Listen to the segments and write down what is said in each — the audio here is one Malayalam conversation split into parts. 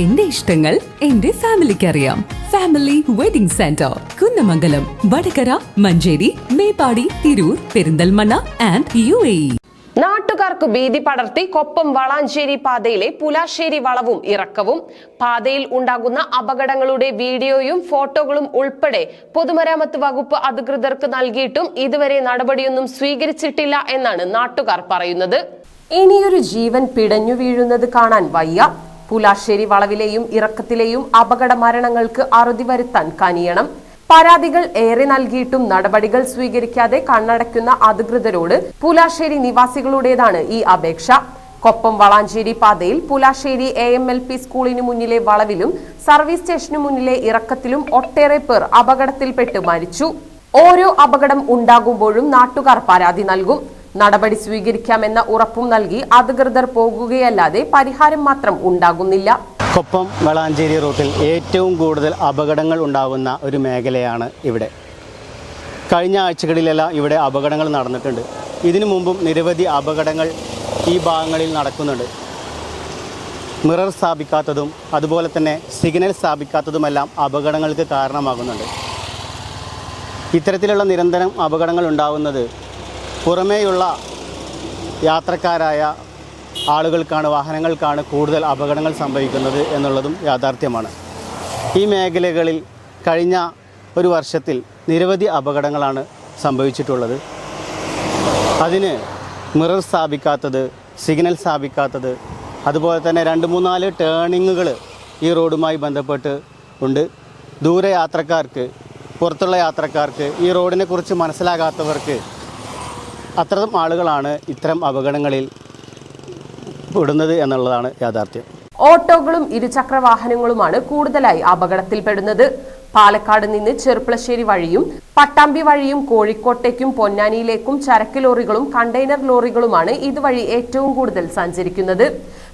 എന്റെ ഇഷ്ടങ്ങൾ എന്റെ ഫാമിലിക്ക് അറിയാം family wedding centre Kunnamangalam Vadakara Manjeri Meppadi Tirur Perinthalmanna and U A നാട്ടുകാർക്ക് ഭീതി പടർത്തി കൊപ്പം വളാഞ്ചേരി പാതയിലെ പുലാശ്ശേരി വളവും ഇറക്കവും പാതയിൽ ഉണ്ടാകുന്ന അപകടങ്ങളുടെ വീഡിയോയും ഫോട്ടോകളും ഉൾപ്പെടെ പൊതുമരാമത്ത് വകുപ്പ് അധികൃതർക്ക് നൽകിയിട്ടും ഇതുവരെ നടപടിയൊന്നും സ്വീകരിച്ചിട്ടില്ല എന്നാണ് നാട്ടുകാർ പറയുന്നത്. ഇനിയൊരു ജീവൻ പിടഞ്ഞു വീഴുന്നത് കാണാൻ വയ്യ. പുലാശ്ശേരി വളവിലെയും ഇറക്കത്തിലെയും അപകട മരണങ്ങൾക്ക് അറുതി വരുത്താൻ കനിയണം. പരാതികൾ ഏറെ നൽകിയിട്ടും നടപടികൾ സ്വീകരിക്കാതെ കണ്ണടയ്ക്കുന്ന അധികൃതരോട് പുലാശ്ശേരി നിവാസികളുടേതാണ് ഈ അപേക്ഷ. കൊപ്പം വളാഞ്ചേരി പാതയിൽ Pulassery A M L P സ്കൂളിന് മുന്നിലെ വളവിലും സർവീസ് സ്റ്റേഷനു മുന്നിലെ ഇറക്കത്തിലും ഒട്ടേറെ പേർ അപകടത്തിൽപ്പെട്ട് മരിച്ചു. ഓരോ അപകടം ഉണ്ടാകുമ്പോഴും നാട്ടുകാർ പരാതി നൽകും. നടപടി സ്വീകരിക്കാമെന്ന ഉറപ്പും നൽകി അധികൃതർ പോകുകയല്ലാതെ പരിഹാരം മാത്രം ഉണ്ടാകുന്നില്ല. കൊപ്പം വളാഞ്ചേരി റൂട്ടിൽ ഏറ്റവും കൂടുതൽ അപകടങ്ങൾ ഉണ്ടാകുന്ന ഒരു മേഖലയാണ് ഇവിടെ. കഴിഞ്ഞ ആഴ്ചകളിലെല്ലാം ഇവിടെ അപകടങ്ങൾ നടന്നിട്ടുണ്ട്. ഇതിനു മുമ്പും നിരവധി അപകടങ്ങൾ ഈ ഭാഗങ്ങളിൽ നടക്കുന്നുണ്ട്. മിറർ സ്ഥാപിക്കാത്തതും അതുപോലെ തന്നെ സിഗ്നൽ സ്ഥാപിക്കാത്തതുമെല്ലാം അപകടങ്ങൾക്ക് കാരണമാകുന്നുണ്ട്. ഇത്തരത്തിലുള്ള നിരന്തരം അപകടങ്ങൾ ഉണ്ടാകുന്നത് പുറമേയുള്ള യാത്രക്കാരായ ആളുകൾക്കാണ് വാഹനങ്ങൾക്കാണ് കൂടുതൽ അപകടങ്ങൾ സംഭവിക്കുന്നത് എന്നുള്ളതും യാഥാർത്ഥ്യമാണ്. ഈ മേഖലകളിൽ കഴിഞ്ഞ ഒരു വർഷത്തിൽ നിരവധി അപകടങ്ങളാണ് സംഭവിച്ചിട്ടുള്ളത്. അതിന് മിറർ സ്ഥാപിക്കാത്തത് സിഗ്നൽ സ്ഥാപിക്കാത്തത് അതുപോലെ തന്നെ രണ്ട് മൂന്നാൽ ടേണിങ്ങുകൾ ഈ റോഡുമായി ബന്ധപ്പെട്ട് ഉണ്ട്. ദൂരയാത്രക്കാർക്ക് പുറത്തുള്ള യാത്രക്കാർക്ക് ഈ റോഡിനെക്കുറിച്ച് മനസ്സിലാകാത്തവർക്ക് അത്തരം ആളുകളാണ് ഇത്തരം അപകടങ്ങളിൽ പെടുന്നത് എന്നുള്ളതാണ് യാഥാർത്ഥ്യം. ഓട്ടോകളും ഇരുചക്ര വാഹനങ്ങളുമാണ് കൂടുതലായി അപകടത്തിൽപ്പെടുന്നത്. പാലക്കാട് നിന്ന് ചെറുപ്പളശ്ശേരി വഴിയും പട്ടാമ്പി വഴിയും കോഴിക്കോട്ടേക്കും പൊന്നാനിയിലേക്കും ചരക്ക് ലോറികളും കണ്ടെയ്നർ ലോറികളുമാണ് ഇതുവഴി ഏറ്റവും കൂടുതൽ സഞ്ചരിക്കുന്നത്.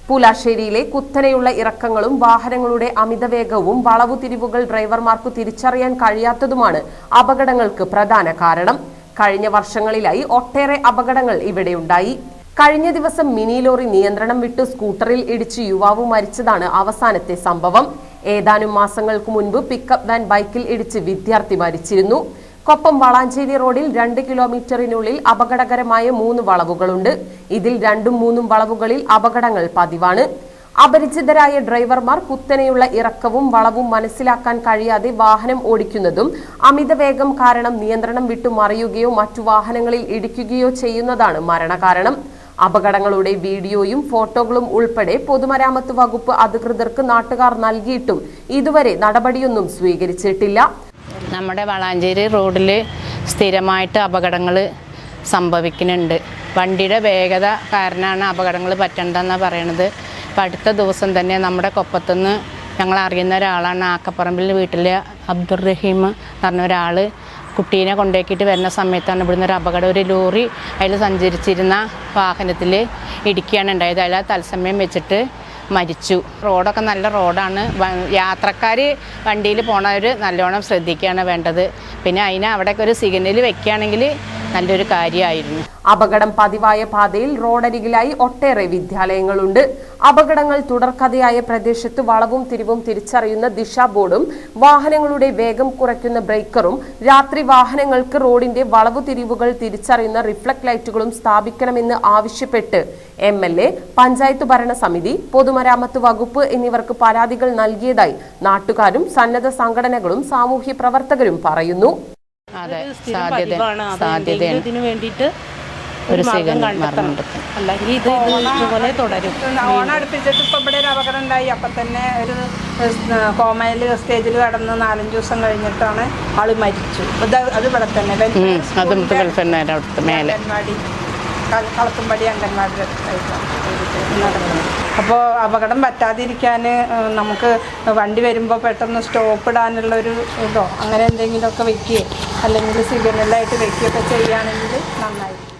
പുലാശ്ശേരിയിലെ കുത്തനെയുള്ള ഇറക്കങ്ങളും വാഹനങ്ങളുടെ അമിതവേഗവും വളവു തിരിവുകൾ ഡ്രൈവർമാർക്ക് തിരിച്ചറിയാൻ കഴിയാത്തതുമാണ് അപകടങ്ങൾക്ക് പ്രധാന കാരണം. കഴിഞ്ഞ വർഷങ്ങളിലായി ഒട്ടേറെ അപകടങ്ങൾ ഇവിടെയുണ്ടായി കഴിഞ്ഞ ദിവസം മിനി ലോറി നിയന്ത്രണം വിട്ട് സ്കൂട്ടറിൽ ഇടിച്ച് യുവാവ് മരിച്ചതാണ് അവസാനത്തെ സംഭവം. ഏതാനും മാസങ്ങൾക്ക് മുൻപ് പിക്കപ്പ് വാൻ ബൈക്കിൽ ഇടിച്ച് വിദ്യാർത്ഥി മരിച്ചിരുന്നു. കൊപ്പം വളാഞ്ചേരി റോഡിൽ രണ്ട് കിലോമീറ്ററിനുള്ളിൽ അപകടകരമായ മൂന്ന് വളവുകളുണ്ട്. ഇതിൽ രണ്ടും മൂന്നും വളവുകളിൽ അപകടങ്ങൾ പതിവാണ്. അപരിചിതരായ ഡ്രൈവർമാർ കുത്തനെയുള്ള ഇറക്കവും വളവും മനസ്സിലാക്കാൻ കഴിയാതെ വാഹനം ഓടിക്കുന്നതും അമിത വേഗം കാരണം നിയന്ത്രണം വിട്ടു മറിയുകയോ മറ്റു വാഹനങ്ങളിൽ ഇടിക്കുകയോ ചെയ്യുന്നതാണ് മരണകാരണം. അപകടങ്ങളുടെ വീഡിയോയും ഫോട്ടോകളും ഉൾപ്പെടെ പൊതുമരാമത്ത് വകുപ്പ് അധികൃതർക്ക് നാട്ടുകാർ നൽകിയിട്ടും ഇതുവരെ നടപടിയൊന്നും സ്വീകരിച്ചിട്ടില്ല. നമ്മുടെ വളാഞ്ചേരി റോഡിൽ സ്ഥിരമായിട്ട് അപകടങ്ങൾ സംഭവിക്കുന്നുണ്ട്. വണ്ടിയുടെ വേഗത കാരണമാണ് അപകടങ്ങൾ പറ്റണ്ടെന്നാണ് പറയണത്. ഇപ്പം അടുത്ത ദിവസം തന്നെ നമ്മുടെ കൊപ്പത്തുനിന്ന് ഞങ്ങൾ അറിയുന്ന ഒരാളാണ് ആക്കപ്പറമ്പിൽ വീട്ടിലെ അബ്ദുൾ റഹീം എന്ന് പറഞ്ഞ ഒരാൾ കുട്ടീനെ കൊണ്ടേക്കിട്ട് വരുന്ന സമയത്താണ് ഇവിടുന്ന് ഒരു അപകടം. ഒരു ലോറി അതിൽ സഞ്ചരിച്ചിരുന്ന വാഹനത്തിൽ ഇടിക്കുകയാണ് ഉണ്ടായത്. അതിൽ തത്സമയം വെച്ചിട്ട് മരിച്ചു. റോഡൊക്കെ നല്ല റോഡാണ്. യാത്രക്കാർ വണ്ടിയിൽ പോണവർ നല്ലോണം ശ്രദ്ധിക്കുകയാണ് വേണ്ടത്. പിന്നെ അതിന് അവിടെയൊക്കെ ഒരു സിഗ്നൽ വെക്കുകയാണെങ്കിൽ നല്ലൊരു കാര്യമായിരുന്നു. അപകടം പതിവായ പാതയിൽ റോഡരികിലായി ഒട്ടേറെ വിദ്യാലയങ്ങളുണ്ട്. അപകടങ്ങൾ തുടർക്കഥയായ പ്രദേശത്ത് വളവും തിരിവും തിരിച്ചറിയുന്ന ദിശാ ബോർഡും വാഹനങ്ങളുടെ വേഗം കുറയ്ക്കുന്ന ബ്രേക്കറും രാത്രി വാഹനങ്ങൾക്ക് റോഡിന്റെ വളവു തിരിവുകൾ തിരിച്ചറിയുന്ന റിഫ്ലക്ട് ലൈറ്റുകളും സ്ഥാപിക്കണമെന്ന് ആവശ്യപ്പെട്ട് എം എൽ എ പഞ്ചായത്ത് ഭരണസമിതി പൊതുമരാമത്ത് വകുപ്പ് എന്നിവർക്ക് പരാതികൾ നൽകിയതായി നാട്ടുകാരും സന്നദ്ധ സംഘടനകളും സാമൂഹ്യ പ്രവർത്തകരും പറയുന്നു. അതെ സാധ്യത. സാധ്യതയാണ്. വേണ്ടിയിട്ട് ഒരു ഒരു മാർഗം സിഗ്നൽ കണ്ടെത്തണം. കണ്ടെത്തണം. അല്ലെങ്കിൽ ഇത് ഇത് ഇതുപോലെ തുടരും. ഓണം അടുപ്പിച്ചിട്ട് ഇപ്പം ഇവിടെ ഒരു അപകടം ഉണ്ടായി. അപ്പം തന്നെ ഒരു കോമയിൽ സ്റ്റേജിൽ കടന്ന് നാലഞ്ച് ദിവസം കഴിഞ്ഞിട്ടാണ് ആൾ മരിച്ചു. അത് ഇവിടെ തന്നെ അംഗൻവാടി. കളത്തുംപടി അംഗൻവാടി അപ്പോൾ അപകടം പറ്റാതിരിക്കാൻ നമുക്ക് വണ്ടി വരുമ്പോൾ പെട്ടെന്ന് സ്റ്റോപ്പ് ഇടാനുള്ള ഒരു ഇതോ അങ്ങനെ എന്തെങ്കിലുമൊക്കെ വെക്കുകയോ അല്ലെങ്കിൽ സിഗനലായിട്ട് വെക്കുകയൊക്കെ ചെയ്യുകയാണെങ്കിൽ നന്നായിരിക്കും.